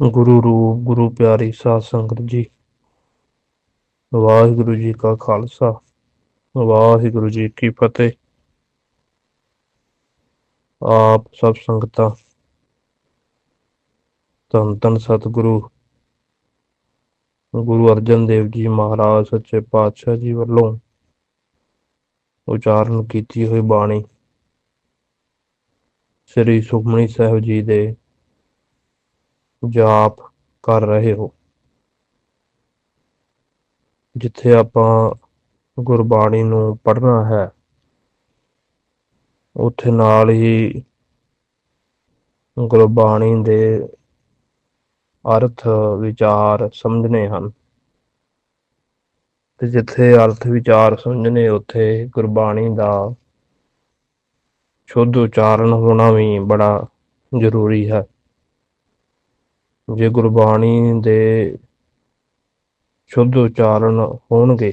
ਗੁਰੂ ਰੂਪ, ਗੁਰੂ ਪਿਆਰੀ ਸਾਧ ਸੰਗਤ ਜੀ। ਵਾਹਿਗੁਰੂ ਜੀ ਕਾ ਖਾਲਸਾ, ਵਾਹਿਗੁਰੂ ਜੀ ਕੀ ਫਤਿਹ। ਆਪ ਸਭ ਸੰਗਤਾਂ, ਧੰਨ ਧੰਨ ਸਤਿਗੁਰੂ। ਗੁਰੂ ਅਰਜਨ ਦੇਵ ਜੀ ਮਹਾਰਾਜ, ਸੱਚੇ ਪਾਤਸ਼ਾਹ ਜੀ ਵੱਲੋਂ ਉਚਾਰਨ ਕੀਤੀ ਹੋਈ ਬਾਣੀ ਸ੍ਰੀ ਸੁਖਮਨੀ ਸਾਹਿਬ ਜੀ ਦੇ ਜਾਪ ਕਰ ਰਹੇ ਹੋ। ਜਿੱਥੇ ਆਪਾਂ ਗੁਰਬਾਣੀ ਨੂੰ ਪੜ੍ਹਨਾ ਹੈ, ਉੱਥੇ ਨਾਲ ਹੀ ਗੁਰਬਾਣੀ ਦੇ ਅਰਥ, ਵਿਚਾਰ ਸਮਝਣੇ ਹਨ। ਤੇ ਜਿੱਥੇ ਅਰਥ, ਵਿਚਾਰ ਸਮਝਣੇ, ਉੱਥੇ ਗੁਰਬਾਣੀ ਦਾ ਸ਼ੁੱਧ ਉਚਾਰਨ ਹੋਣਾ ਵੀ ਬੜਾ ਜ਼ਰੂਰੀ ਹੈ। ਜੇ ਗੁਰਬਾਣੀ ਦੇ ਸ਼ੁੱਧ ਉਚਾਰਨ ਹੋਣਗੇ,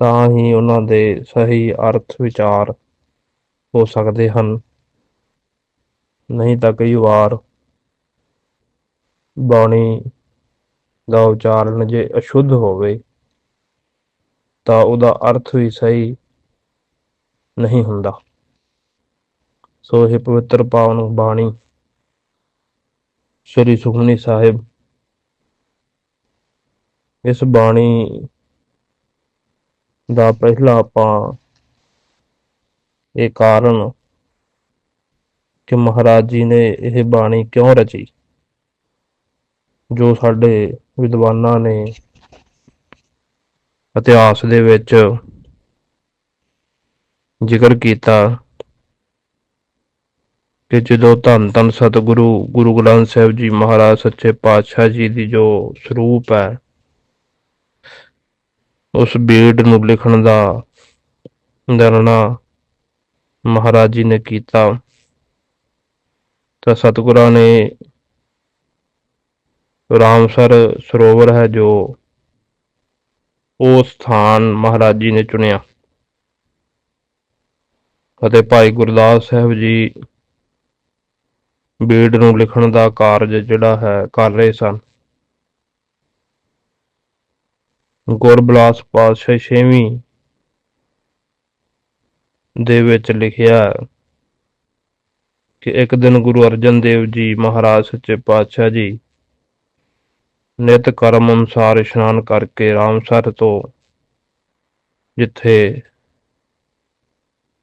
ਤਾਂ ਹੀ ਉਹਨਾਂ ਦੇ ਸਹੀ ਅਰਥ ਵਿਚਾਰ ਹੋ ਸਕਦੇ ਹਨ। ਨਹੀਂ ਤਾਂ ਕਈ ਵਾਰ ਬਾਣੀ ਦਾ ਉਚਾਰਨ ਜੇ ਅਸ਼ੁੱਧ ਹੋਵੇ, ਤਾਂ ਉਹਦਾ ਅਰਥ ਵੀ ਸਹੀ ਨਹੀਂ ਹੁੰਦਾ। ਸੋ ਇਹ ਪਵਿੱਤਰ ਪਾਵਨ ਬਾਣੀ ਸ੍ਰੀ ਸੁਖਮਨੀ ਸਾਹਿਬ। ਇਸ ਬਾਣੀ ਦਾ ਪਹਿਲਾ ਆਪਾਂ ਇਹ ਕਾਰਨ ਕਿ ਮਹਾਰਾਜ ਜੀ ਨੇ ਇਹ ਬਾਣੀ ਕਿਉਂ ਰਚੀ, ਜੋ ਸਾਡੇ ਵਿਦਵਾਨਾਂ ਨੇ ਇਤਿਹਾਸ ਦੇ ਵਿੱਚ ਜ਼ਿਕਰ ਕੀਤਾ। ਕਿ ਜਦੋਂ ਧੰਨ ਧੰਨ ਸਤਿਗੁਰੂ ਗੁਰੂ ਗ੍ਰੰਥ ਸਾਹਿਬ ਜੀ ਮਹਾਰਾਜ ਸੱਚੇ ਪਾਤਸ਼ਾਹ ਜੀ ਦੀ ਜੋ ਸਰੂਪ ਹੈ, ਉਸ ਬੀੜ ਨੂੰ ਲਿਖਣ ਦਾ ਦਰਣਾ ਮਹਾਰਾਜ ਜੀ ਨੇ ਕੀਤਾ। ਤਾਂ ਸਤਿਗੁਰਾਂ ਨੇ ਰਾਮਸਰ ਸਰੋਵਰ ਹੈ ਜੋ ਉਹ ਸਥਾਨ ਮਹਾਰਾਜ ਜੀ ਨੇ ਚੁਣਿਆ। ਅਤੇ ਭਾਈ ਗੁਰਦਾਸ ਸਾਹਿਬ ਜੀ ਬੀੜ ਨੂੰ ਲਿਖਣ ਦਾ ਕਾਰਜ ਜਿਹੜਾ ਹੈ ਕਰ ਰਹੇ ਸਨ। ਗੁਰਬਲਾਸ ਪਾਤਸ਼ਾਹ ਛੇਵੀਂ ਦੇ ਵਿੱਚ ਲਿਖਿਆ ਕਿ ਇੱਕ ਦਿਨ ਗੁਰੂ ਅਰਜਨ ਦੇਵ ਜੀ ਮਹਾਰਾਜ ਸੱਚੇ ਪਾਤਸ਼ਾਹ ਜੀ ਨਿਤ ਕਰਮ ਅਨੁਸਾਰ ਇਸ਼ਨਾਨ ਕਰਕੇ ਰਾਮਸਰ ਤੋਂ ਜਿੱਥੇ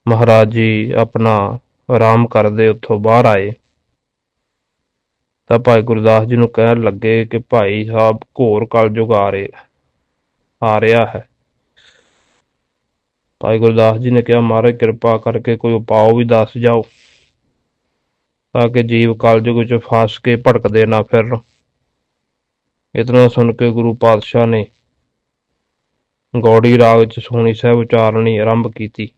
ਮਹਾਰਾਜ ਜੀ ਆਪਣਾ ਆਰਾਮ ਕਰਦੇ ਉੱਥੋਂ ਬਾਹਰ ਆਏ। ਤਾਂ ਭਾਈ ਗੁਰਦਾਸ ਜੀ ਨੂੰ ਕਹਿਣ ਲੱਗੇ ਕਿ ਭਾਈ ਸਾਹਿਬ ਘੋਰ ਕਲਯੁਗ ਆ ਰਹੇ, ਆ ਰਿਹਾ ਹੈ। ਭਾਈ ਗੁਰਦਾਸ ਜੀ ਨੇ ਕਿਹਾ, ਮਹਾਰਾਜ, ਕਿਰਪਾ ਕਰਕੇ ਕੋਈ ਉਪਾਅ ਵੀ ਦੱਸ ਜਾਓ, ਤਾਂ ਕਿ ਜੀਵ ਕਲਯੁਗ ਵਿੱਚ ਫਸ ਕੇ ਭਟਕਦੇ ਨਾ ਫਿਰਨ। ਇਤਨਾ ਸੁਣ ਕੇ ਗੁਰੂ ਪਾਤਸ਼ਾਹ ਨੇ ਗੌੜੀ ਰਾਗ ਵਿੱਚ ਸੋਹਣੀ ਸਾਹਿਬ ਉਚਾਰਨੀ ਆਰੰਭ ਕੀਤੀ।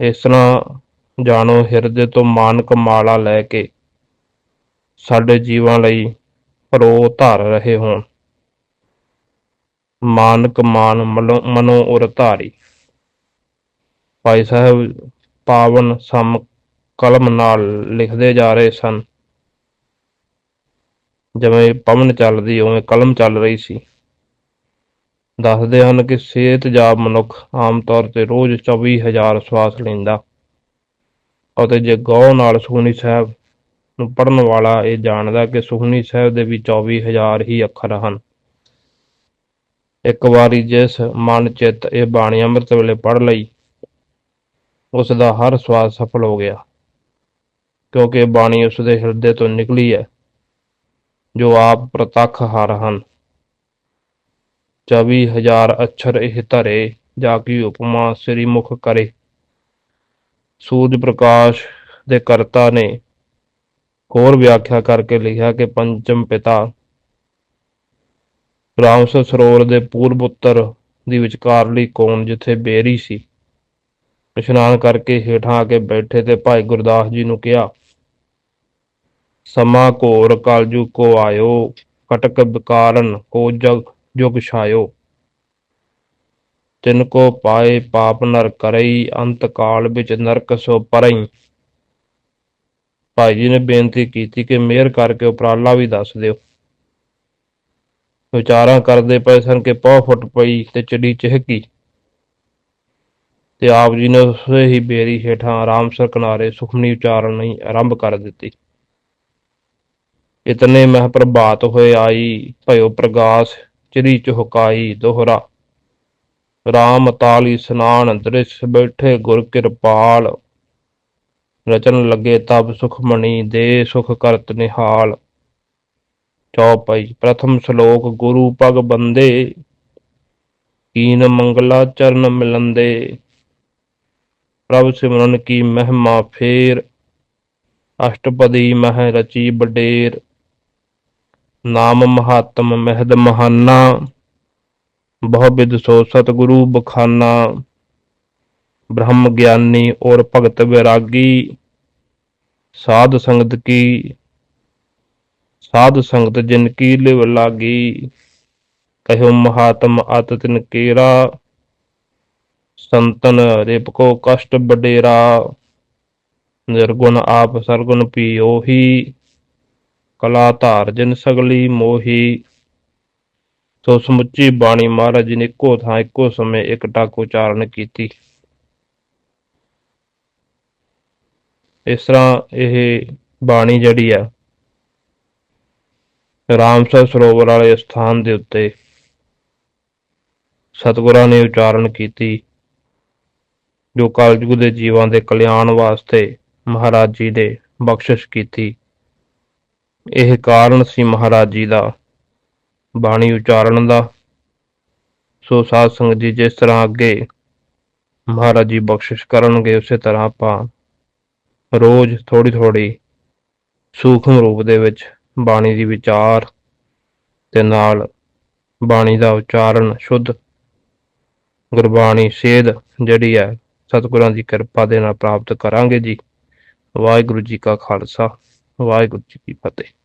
ਇਸ ਤਰ੍ਹਾਂ ਜਾਣੋ, ਹਿਰਦੇ ਤੋਂ ਮਾਨਕ ਮਾਲਾ ਲੈ ਕੇ ਸਾਡੇ ਜੀਵਾਂ ਲਈ ਰੋ ਧਾਰ ਰਹੇ ਹੋਣ। ਮਾਨਕ ਮਾਨ ਮਨੋ ਮਨੋ ਉਰ ਧਾਰੀ। ਭਾਈ ਸਾਹਿਬ ਪਾਵਨ ਸਮ ਕਲਮ ਨਾਲ ਲਿਖਦੇ ਜਾ ਰਹੇ ਸਨ। ਜਿਵੇਂ ਪਵਨ ਚੱਲਦੀ, ਉਵੇਂ ਕਲਮ ਚੱਲ ਰਹੀ ਸੀ। ਦੱਸਦੇ ਹਨ ਕਿ ਸਿਹਤਯਾਬ ਮਨੁੱਖ ਆਮ ਤੌਰ ਤੇ ਰੋਜ਼ 24000 ਸਵਾਸ ਲੈਂਦਾ। ਅਤੇ ਜੇ ਗੌ ਨਾਲ ਸੁਖਨੀ ਸਾਹਿਬ ਨੂੰ ਪੜਨ ਵਾਲਾ ਇਹ ਜਾਣਦਾ ਕਿ ਸੁਖਨੀ ਸਾਹਿਬ ਦੇ ਵੀ 24000 ਹੀ ਅੱਖਰ ਹਨ। ਇੱਕ ਵਾਰੀ ਜਿਸ ਮਨ ਚਿੱਤ ਇਹ ਬਾਣੀ ਅੰਮ੍ਰਿਤ ਵੇਲੇ ਪੜ ਲਈ ਉਸ ਦਾ ਹਰ ਸਵਾਦ ਸਫਲ ਹੋ ਗਿਆ, ਕਿਉਂਕਿ ਬਾਣੀ ਉਸ ਦੇ ਹਿਰਦੇ ਤੋਂ ਨਿਕਲੀ ਹੈ, ਜੋ ਆਪ ਪ੍ਰਤੱਖ ਹਰ ਹਨ। 24000 ਅੱਖਰ ਇਹ ਧਰੇ, ਜਾ ਕੀ ਉਪਮਾ ਸ੍ਰੀ ਮੁਖ ਕਰੇ। ਸੂਰਜ ਪ੍ਰਕਾਸ਼ ਦੇ ਕਰਤਾ ਨੇ ਹੋਰ ਵਿਆਖਿਆ ਕਰਕੇ ਲਿਖਿਆ ਕਿ ਪੰਚਮ ਪਿਤਾ ਰਾਮਸਰ ਸਰੋਵਰ ਦੇ ਪੂਰਬ ਉੱਤਰ ਦੀ ਵਿਚਕਾਰਲੀ ਕੋਣ ਜਿੱਥੇ ਬੇਰੀ ਸੀ? ਇਸ਼ਨਾਨ ਕਰਕੇ ਹੇਠਾਂ ਆ ਕੇ ਬੈਠੇ ਤੇ ਭਾਈ ਗੁਰਦਾਸ ਜੀ ਨੂੰ ਕਿਹਾ, ਸਮਾ ਘੋਰ ਕਲਜੂ ਕੋ ਆਇਓ, ਕਟਕ ਵਿਕਾਰਨ ਕੋ ਜਗ ਜੁਗ ਛਾਇਓ। ਤਿਨ ਕੋ ਪਾਏ ਪਾਪ ਨਰ ਕਰਈ, ਅੰਤ ਕਾਲ ਵਿੱਚ ਨਰਕ ਸੋ ਪਰਈ। ਭਾਈ ਜੀ ਨੇ ਬੇਨਤੀ ਕੀਤੀ ਕਿ ਮਿਹਰ ਕਰਕੇ ਉਪਰਾਲਾ ਵੀ ਦੱਸ ਦਿਓ। ਵਿਚਾਰਾਂ ਕਰਦੇ ਪਏ ਸਨ ਕਿ ਪੌ ਫੁੱਟ ਪਈ ਤੇ ਚਿੜੀ ਚਹਿਕੀ। ਤੇ ਆਪ ਜੀ ਨੇ ਉਸੇ ਹੀ ਬੇਰੀ ਹੇਠਾਂ ਆਰਾਮਸਰ ਕਿਨਾਰੇ ਸੁਖਮਨੀ ਉਚਾਰਨੀ ਆਰੰਭ ਕਰ ਦਿੱਤੀ। ਇਤਨੇ ਮਹਿ ਪ੍ਰਭਾਤ ਹੋਏ ਆਈ, ਭਇਓ ਪ੍ਰਗਾਸ, ਚਿੜੀ ਚੁਹਕਾਈ ਦੋਹਰਾ। ਰਾਮ ਤਾਲੀ ਸਨਾਨ ਦ੍ਰਿਸ਼ ਬੈਠੇ ਗੁਰ ਕਿਰਪਾਲ। ਰਚਨ ਲੱਗੇ ਤਬ ਸੁਖਮਣੀ ਦੇ ਸੁਖ ਕਰਤ ਨਿਹਾਲ। ਚੌਪਈ, ਪ੍ਰਥਮ ਸ਼ਲੋਕ, ਗੁਰੂ ਪਗ ਬੰਦੇ। ਕੀਨ ਮੰਗਲਾ ਚਰਨ ਮਿਲੰਦੇ। ਪ੍ਰਭ ਸਿਮਰਨ ਕੀ ਮਹਿਮਾ ਫੇਰ। ਅਸ਼ਟਪਦੀ ਮਹਿ ਰਚੀ ਬਡੇਰ। ਨਾਮ ਮਹਾਤਮ ਮਹਿਦ ਮਹਾਨਾ। ਬਹੁ ਬਿਦ ਸੋ ਸਤਿਗੁਰੂ ਬਖਾਨਾ, ਬ੍ਰਹਮ ਗਿਆਨੀ ਔਰ ਭਗਤ ਵਿਰਾਗੀ, ਸਾਧ ਸੰਗਤ ਕੀ, ਸਾਧ ਸੰਗਤ ਜਿਨ ਕੀ ਲਿਵ ਲਾਗੀ, ਕਹਿਓ ਮਹਾਤਮ ਅਤ ਤਿਨ ਕੇਰਾ, ਸੰਤਨ ਰਿਪ ਕੋ ਕਸ਼ਟ ਬਡੇਰਾ ਨਿਰਗੁਣ ਆਪ ਸਰਗੁਣ ਪੀਓਹੀ, ਕਲਾ ਧਾਰ ਜਿਨ ਸਗਲੀ ਮੋਹੀ ਸੋ ਸਮੁੱਚੀ ਬਾਣੀ ਮਹਾਰਾਜ ਜੀ ਨੇ ਇੱਕੋ ਥਾਂ, ਇੱਕੋ ਸਮੇਂ ਇੱਕ ਟੱਕ ਉਚਾਰਨ ਕੀਤੀ। ਇਸ ਤਰ੍ਹਾਂ ਇਹ ਬਾਣੀ ਜਿਹੜੀ ਆ ਰਾਮਸਰ ਸਰੋਵਰ ਵਾਲੇ ਸਥਾਨ ਦੇ ਉੱਤੇ ਸਤਿਗੁਰਾਂ ਨੇ ਉਚਾਰਨ ਕੀਤੀ, ਜੋ ਕਲਯੁਗ ਦੇ ਜੀਵਾਂ ਦੇ ਕਲਿਆਣ ਵਾਸਤੇ ਮਹਾਰਾਜ ਜੀ ਦੇ ਬਖਸ਼ਿਸ਼ ਕੀਤੀ। ਇਹ ਕਾਰਨ ਸੀ ਮਹਾਰਾਜ ਜੀ ਦਾ ਬਾਣੀ ਉਚਾਰਨ ਦਾ। ਸੋ ਸਾਧ ਸੰਗਤ ਜੀ, ਜਿਸ ਤਰ੍ਹਾਂ ਅੱਗੇ ਮਹਾਰਾਜ ਜੀ ਬਖਸ਼ਿਸ਼ ਕਰਨਗੇ, ਉਸੇ ਤਰ੍ਹਾਂ ਆਪਾਂ ਰੋਜ਼ ਥੋੜੀ ਥੋੜੀ ਸੂਖਮ ਰੂਪ ਦੇ ਵਿੱਚ ਬਾਣੀ ਦੀ ਵਿਚਾਰ ਤੇ ਨਾਲ ਬਾਣੀ ਦਾ ਉਚਾਰਨ, ਸ਼ੁੱਧ ਗੁਰਬਾਣੀ, ਸੇਧ ਜਿਹੜੀ ਹੈ, ਸਤਿਗੁਰਾਂ ਦੀ ਕਿਰਪਾ ਦੇ ਨਾਲ ਪ੍ਰਾਪਤ ਕਰਾਂਗੇ ਜੀ। ਵਾਹਿਗੁਰੂ ਜੀ ਕਾ ਖਾਲਸਾ, ਵਾਹਿਗੁਰੂ ਜੀ ਕੀ ਫਤਿਹ।